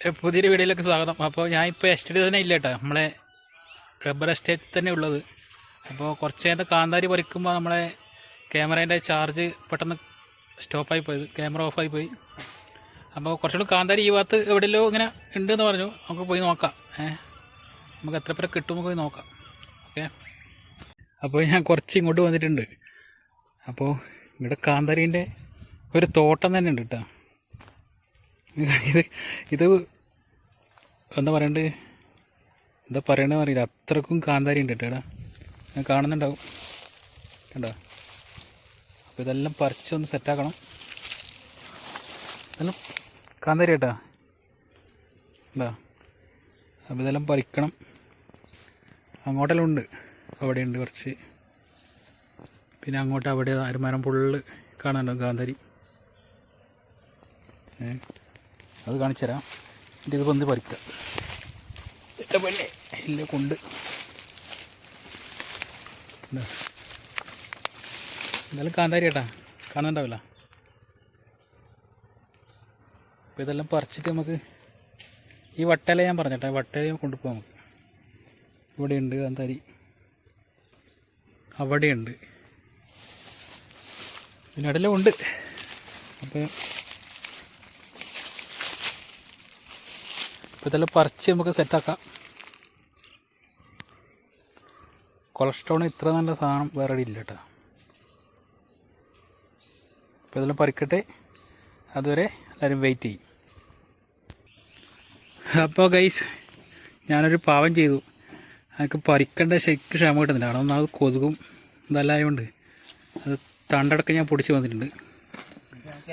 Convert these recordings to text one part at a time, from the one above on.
പുതിയൊരു വീഡിയോയിലേക്ക് സ്വാഗതം. അപ്പോൾ ഞാൻ ഇപ്പോൾ എസ്റ്റേറ്റ് തന്നെ ഇല്ല കേട്ടോ. നമ്മളെ റബ്ബർ എസ്റ്റേറ്റ് തന്നെ ഉള്ളത്. അപ്പോൾ കുറച്ച് നേരത്തെ കാന്താരി പറിക്കുമ്പോൾ നമ്മളെ ക്യാമറേന്റെ ചാർജ് പെട്ടെന്ന് സ്റ്റോപ്പായി പോയത് ക്യാമറ ഓഫായി പോയി. അപ്പോൾ കുറച്ചുകൂടി കാന്താരി ഈ ഭാഗത്ത് എവിടെയല്ലോ ഇങ്ങനെ ഉണ്ടെന്ന് പറഞ്ഞു. നമുക്ക് പോയി നോക്കാം. ഏഹ് നമുക്ക് എത്ര പേരെ കിട്ടുമ്പോൾ പോയി നോക്കാം. ഓക്കെ. അപ്പോൾ ഞാൻ കുറച്ച് ഇങ്ങോട്ട് വന്നിട്ടുണ്ട്. അപ്പോൾ ഇവിടെ കാന്താരീന്റെ ഒരു തോട്ടം തന്നെ ഉണ്ട് കേട്ടോ. ഇത് ഇത് എന്താ പറയണ്ട്? എന്താ പറയണതെന്ന് അറിയില്ല. അത്രക്കും കാന്താരി ഉണ്ട് കേട്ടോ ഞാൻ കാണുന്നുണ്ടാവും. കണ്ടോ? അപ്പോൾ ഇതെല്ലാം പറിച്ചൊന്ന് സെറ്റാക്കണം ഇതെല്ലാം കാന്താരി കേട്ടാ. എന്താ അപ്പോൾ ഇതെല്ലാം പറിക്കണം. അങ്ങോട്ടെല്ലാം ഉണ്ട്. അവിടെയുണ്ട് കുറച്ച്. പിന്നെ അങ്ങോട്ട് അവിടെ അരുമാനം ഫുള്ള് കാണാനുണ്ടാവും കാന്താരി. ഏ? അത് കാണിച്ചു തരാം എന്റെ ഇത് വന്ന് പറിക്കാം? എന്റെ പോലെ. ഇല്ല കൊണ്ട്. എന്തായാലും കാന്താരി ചേട്ടാ കാണുന്നുണ്ടാവില്ല? അപ്പോൾ ഇതെല്ലാം പറിച്ചിട്ട് നമുക്ക് ഈ വട്ടയില ഞാൻ പറഞ്ഞേട്ടാ. വട്ടയില കൊണ്ടുപോകാം നമുക്ക്. ഇവിടെയുണ്ട് കാന്താരി. അവിടെയുണ്ട്. പിന്നെ ഉണ്ട്. അപ്പോൾ ഇപ്പോൾ ഇതെല്ലാം പറിച്ച് നമുക്ക് സെറ്റാക്കാം കൊളസ്ട്രോൾ ഇത്ര നല്ല സാധനം വേറെ ഇല്ല കേട്ടോ. അപ്പോൾ ഇതെല്ലാം പറിക്കട്ടെ. അതുവരെ എല്ലാവരും വെയിറ്റ് ചെയ്യും. അപ്പോൾ ഗൈസ് ഞാനൊരു പാവം ചെയ്തു. എനിക്ക് പറിക്കേണ്ട ശരിക്കും ക്ഷമ കിട്ടുന്നില്ല. കാരണം ഒന്നാമത് കൊതുകും ഇതെല്ലാം ആയതുകൊണ്ട് അത് തണ്ടടക്കം ഞാൻ പൊടിച്ച് വന്നിട്ടുണ്ട്.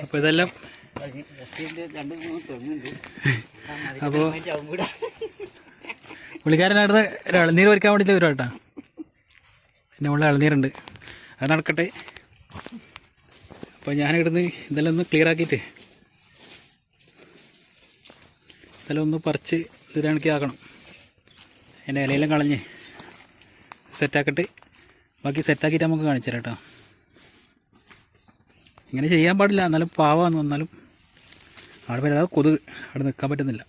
അപ്പോൾ ഇതെല്ലാം അപ്പോൾ പുള്ളിക്കാരനടുത്ത് ഇളനീർ വരയ്ക്കാൻ വേണ്ടിയിട്ട് വരും കേട്ടോ പിന്നെ ഉള്ള ഇളനീരുണ്ട്. അത് നടക്കട്ടെ. അപ്പോൾ ഞാനിവിടുന്ന് ഇതെല്ലാം ഒന്ന് ക്ലിയർ ആക്കിയിട്ട് ഇതെല്ലാം ഒന്ന് പറിച്ച് ഇതിലാണെങ്കിൽ ആക്കണം. എന്റെ ഇലയെല്ലാം കളഞ്ഞ് സെറ്റാക്കിയിട്ട് ബാക്കി സെറ്റാക്കിയിട്ട് നമുക്ക് കാണിച്ചു തരാം കേട്ടോ. ഇങ്ങനെ ചെയ്യാൻ പാടില്ല. എന്നാലും പാവാന്ന് വന്നാലും അവിടെ വരാതെ കൊതുക് അവിടെ നിൽക്കാൻ പറ്റുന്നില്ല.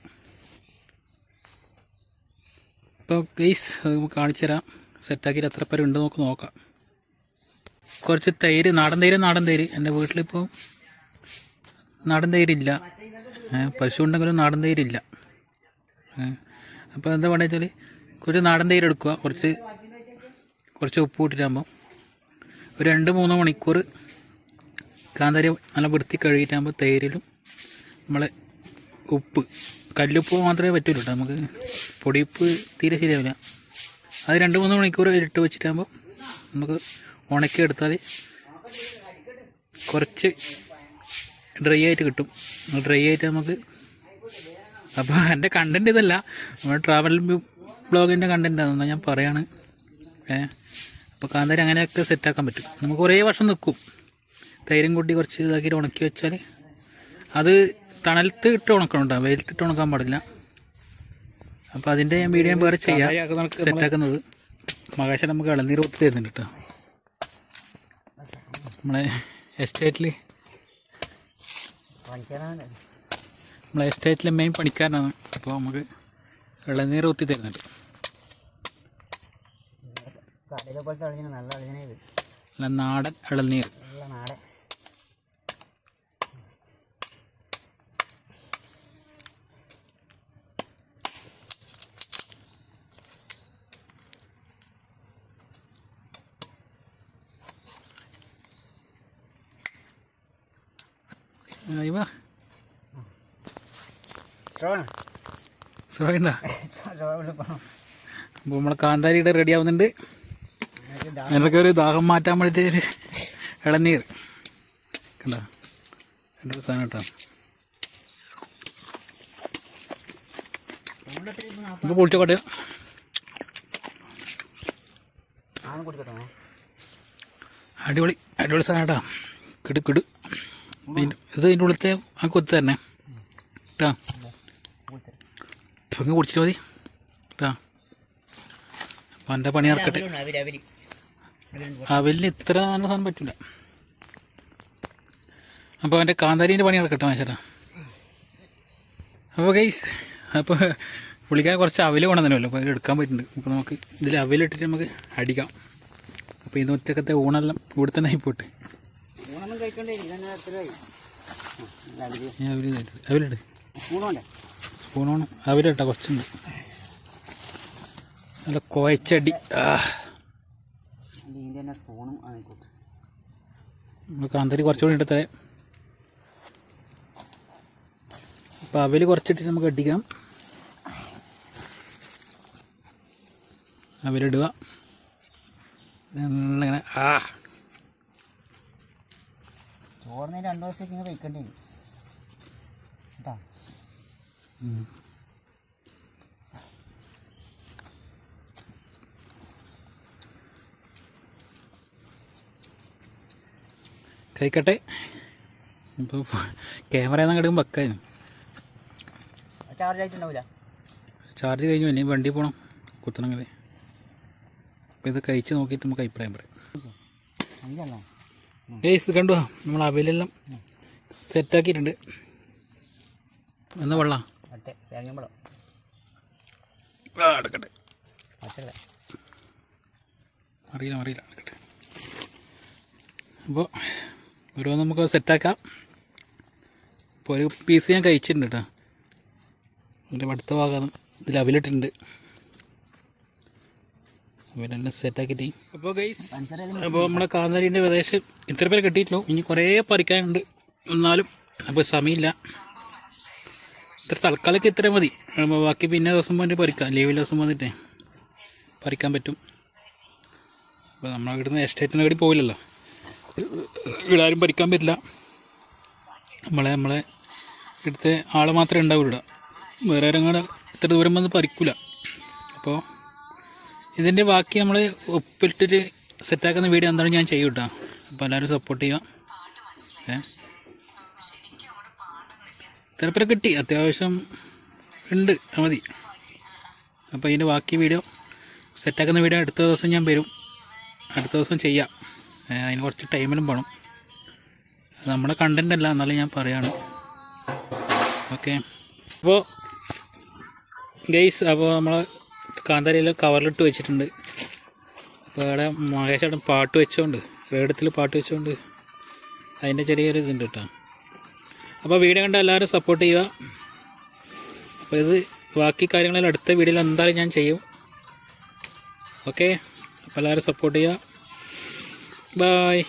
ഇപ്പോൾ ഗെയ്സ് അത് നമുക്ക് കാണിച്ചു തരാം. സെറ്റാക്കിയിട്ട് എത്ര പേര് ഉണ്ട് നമുക്ക് നോക്കാം. കുറച്ച് തൈര് നാടൻ തൈര് നാടൻ തൈര്. എന്റെ വീട്ടിലിപ്പോൾ നാടൻ തൈരില്ല. പശു ഉണ്ടെങ്കിലും നാടൻ തൈരില്ല. അപ്പോൾ എന്താ പറയുക വെച്ചാൽ കുറച്ച് നാടൻ തൈര് എടുക്കുക. കുറച്ച് കുറച്ച് ഉപ്പ് ഇട്ടിട്ടാകുമ്പോൾ ഒരു രണ്ട് മൂന്ന് മണിക്കൂർ കാന്താരി നല്ല വൃത്തി കഴുകിയിട്ടാകുമ്പോൾ തൈരിലും നമ്മളെ ഉപ്പ്. കല്ലുപ്പ് മാത്രമേ പറ്റുള്ളൂ കേട്ടോ നമുക്ക് പൊടിയുപ്പ് തീരെ ശരിയാവില്ല. അത് രണ്ട് മൂന്ന് മണിക്കൂർ ഇട്ട് വെച്ചിട്ടാകുമ്പോൾ നമുക്ക് ഉണക്കി എടുത്താൽ കുറച്ച് ഡ്രൈ ആയിട്ട് കിട്ടും. ഡ്രൈ ആയിട്ട് നമുക്ക് അപ്പോൾ എന്റെ കണ്ടന്റ് ഇതല്ല. നമ്മുടെ ട്രാവൽ ബ്ലോഗിന്റെ കണ്ടന്റ് അതെന്നാ ഞാൻ പറയാണ്. ഏ? അപ്പോൾ കാന്താരി അങ്ങനെയൊക്കെ സെറ്റാക്കാൻ പറ്റും. നമുക്ക് കുറേ വർഷം നിൽക്കും തൈരും കൂട്ടി കുറച്ച് ഇതാക്കിയിട്ട് ഉണക്കി വെച്ചാൽ അത് തണലത്ത് ഇട്ട് ഉണക്കണം വെയിലത്ത് വെയിലത്തിട്ട് ഉണക്കാൻ പാടില്ല. അപ്പോൾ അതിന്റെ ഞാൻ മീഡിയം വേറെ ചെയ്യാം. സെറ്റാക്കുന്നത് മകാശ നമുക്ക് ഇളനീർ ഒത്തു തരുന്നുണ്ട് കേട്ടോ. നമ്മളെ എസ്റ്റേറ്റിൽ നമ്മളെ എസ്റ്റേറ്റിലെ മെയിൻ പണിക്കാരനാണ്. അപ്പോൾ നമുക്ക് ഇളനീർ ഒത്തി തരുന്നുണ്ട്. നല്ല നാടൻ ഇളനീർ നല്ല നാടൻ ഇവ. പോകണം അപ്പോൾ നമ്മളെ കാന്താരിയുടെ റെഡി ആവുന്നുണ്ട്. നിനക്ക് ഒരു ദാഹം മാറ്റാൻ വേണ്ടിയിട്ട് ഒരു ഇളനീർ കണ്ടോ? എന്റെ സാധനം കേട്ടോ. ഇപ്പോൾ പൊളിച്ചോട്ടെ അടിപൊളി അടിപൊളി സാധനം കേട്ടോ. കിടു. ഇത് ഇതിന്റെ ഉള്ളിലത്തെ ആ കൊത്ത് തന്നെ. കേട്ടോ ഇപ്പം കുടിച്ചിട്ട് മതി. കേട്ടോ അപ്പം എന്റെ പണി ഇറക്കട്ടെ അവലിന് ഇത്ര നല്ല സാധനം പറ്റില്ല അപ്പോൾ അവന്റെ കാന്താരീന്റെ പണി ഇറക്കട്ടെ മാഷേട്ടാ. അപ്പോൾ ഗൈസ് അപ്പോൾ പുള്ളിക്കാൻ കുറച്ച് അവൽ കൊണ്ടുവന്നല്ലോ അപ്പോൾ എടുക്കാൻ പറ്റുന്നുണ്ട് അപ്പോൾ നമുക്ക് ഇതിൽ അവലിട്ടിട്ട് നമുക്ക് അടിക്കാം. അപ്പോൾ ഇന്നൊറ്റക്കത്തെ ഊണെല്ലാം ഇവിടെ തന്നെ ആയിപ്പോട്ട്. ഊണൊന്നും കഴിക്കണ്ടേ ഇതന്നെ എത്രയായി അവർ ഞാൻ അവൽ തരുന്നത് സ്പൂൺ വേണം അവലിട്ടാ കുറച്ചുണ്ട് നല്ല കുഴച്ചടി കാന്താരി കുറച്ചുകൂടി ഇട്ടത്തേ അപ്പോൾ അവൽ കുറച്ചിട്ട് നമുക്ക് അടിക്കാം. അവലിടുക ഇങ്ങനെ ആ. ചോറിന് രണ്ട് ദിവസത്തേക്ക് ഇങ്ങനെ കഴിക്കണ്ടേ കേട്ടോ? കഴിക്കട്ടെ? ഇപ്പോൾ ക്യാമറ നിന്ന് കിടക്കും വെക്കായിരുന്നു ചാർജ് ആയിട്ടുണ്ടാവില്ല ചാർജ് കഴിഞ്ഞു ഇനി വണ്ടി പോകണം കുത്തണമെങ്കിൽ അപ്പോൾ ഇത് കഴിച്ച് നോക്കിയിട്ട് നമുക്ക് അഭിപ്രായം പറയാം. അല്ലല്ലോ ഏയ് ഇത് കണ്ടു? നമ്മൾ അവലെല്ലാം സെറ്റാക്കിയിട്ടുണ്ട് എന്നാ വെള്ളം? എടുക്കട്ടെ. പച്ചക്കറി. അറിയില്ല അറിയില്ല എടുക്കട്ടെ. അപ്പോൾ ഓരോ നമുക്ക് സെറ്റാക്കാം ഇപ്പോൾ ഒരു പീസ് ഞാൻ കഴിച്ചിട്ടുണ്ട് കേട്ടോ അതിന്റെ അടുത്ത ഭാഗം ഇതിൽ അവലിട്ടുണ്ട് അവലെല്ലാം സെറ്റാക്കിയിട്ട് അപ്പോൾ ഗൈസ് അപ്പോൾ നമ്മുടെ കാന്താരിന്റെ പ്രദേശം ഇത്ര പേര് കിട്ടിയിട്ടുള്ളൂ. ഇനി കുറേ പറിക്കാനുണ്ട്. എന്നാലും അപ്പോൾ സമയമില്ല. ഇത്ര തൽക്കാലം ഇത്രയും മതി. അപ്പോൾ ബാക്കി പിന്നെ ദിവസം വന്നിട്ട് പറിക്കാം. ലീവിൽ ദിവസം വന്നിട്ടേ പറിക്കാൻ പറ്റും. അപ്പോൾ നമ്മളെ കിട്ടുന്ന എസ്റ്റേറ്റിന് കൂടി പോയില്ലല്ലോ ഇവിടെ ആരും പറിക്കാൻ പറ്റില്ല. നമ്മളെ നമ്മളെ ഇവിടുത്തെ ആൾ മാത്രമേ ഉണ്ടാവുള്ളൂ വേറെ ആരും ഇത്ര ദൂരം വന്ന് പറിക്കില്ല അപ്പോൾ ഇതിന്റെ ബാക്കി നമ്മൾ ഒപ്പിട്ടിട്ട് സെറ്റാക്കുന്ന വീഡിയോ എന്താണ് ഞാൻ ചെയ്യും കേട്ടോ അപ്പോൾ എല്ലാവരും സപ്പോർട്ട് ചെയ്യുക. ഏ? ചിലപ്പോൾ കിട്ടി. അത്യാവശ്യം ഉണ്ട്. മതി. അപ്പോൾ ഇതിന്റെ ബാക്കി വീഡിയോ സെറ്റാക്കുന്ന വീഡിയോ അടുത്ത ദിവസം ഞാൻ വരും. അടുത്ത ദിവസം ചെയ്യാം. അതിന് കുറച്ച് ടൈമിലും പോകണം നമ്മുടെ കണ്ടന്റ് അല്ല. എന്നാലും ഞാൻ പറയാണ്. ഓക്കെ. അപ്പോൾ ഗെയ്സ് അപ്പോൾ നമ്മൾ കാന്താരിയിൽ കവറിലിട്ട് വെച്ചിട്ടുണ്ട്. അപ്പോൾ അവിടെ മഹേഷേട്ടൻ പാട്ട് വെച്ചോണ്ട് റേഡത്തിൽ പാട്ട് വെച്ചോണ്ട് അതിന്റെ ചെറിയൊരു ഇതുണ്ട് കേട്ടോ. അപ്പോൾ വീഡിയോ കണ്ട എല്ലാവരും സപ്പോർട്ട് ചെയ്യുക. അപ്പോൾ ഇത് ബാക്കി കാര്യങ്ങളെല്ലാം അടുത്ത വീഡിയോയിൽ എന്തായാലും ഞാൻ ചെയ്യും. ഓക്കെ അപ്പോൾ എല്ലാവരും സപ്പോർട്ട് ചെയ്യുക. ബായ്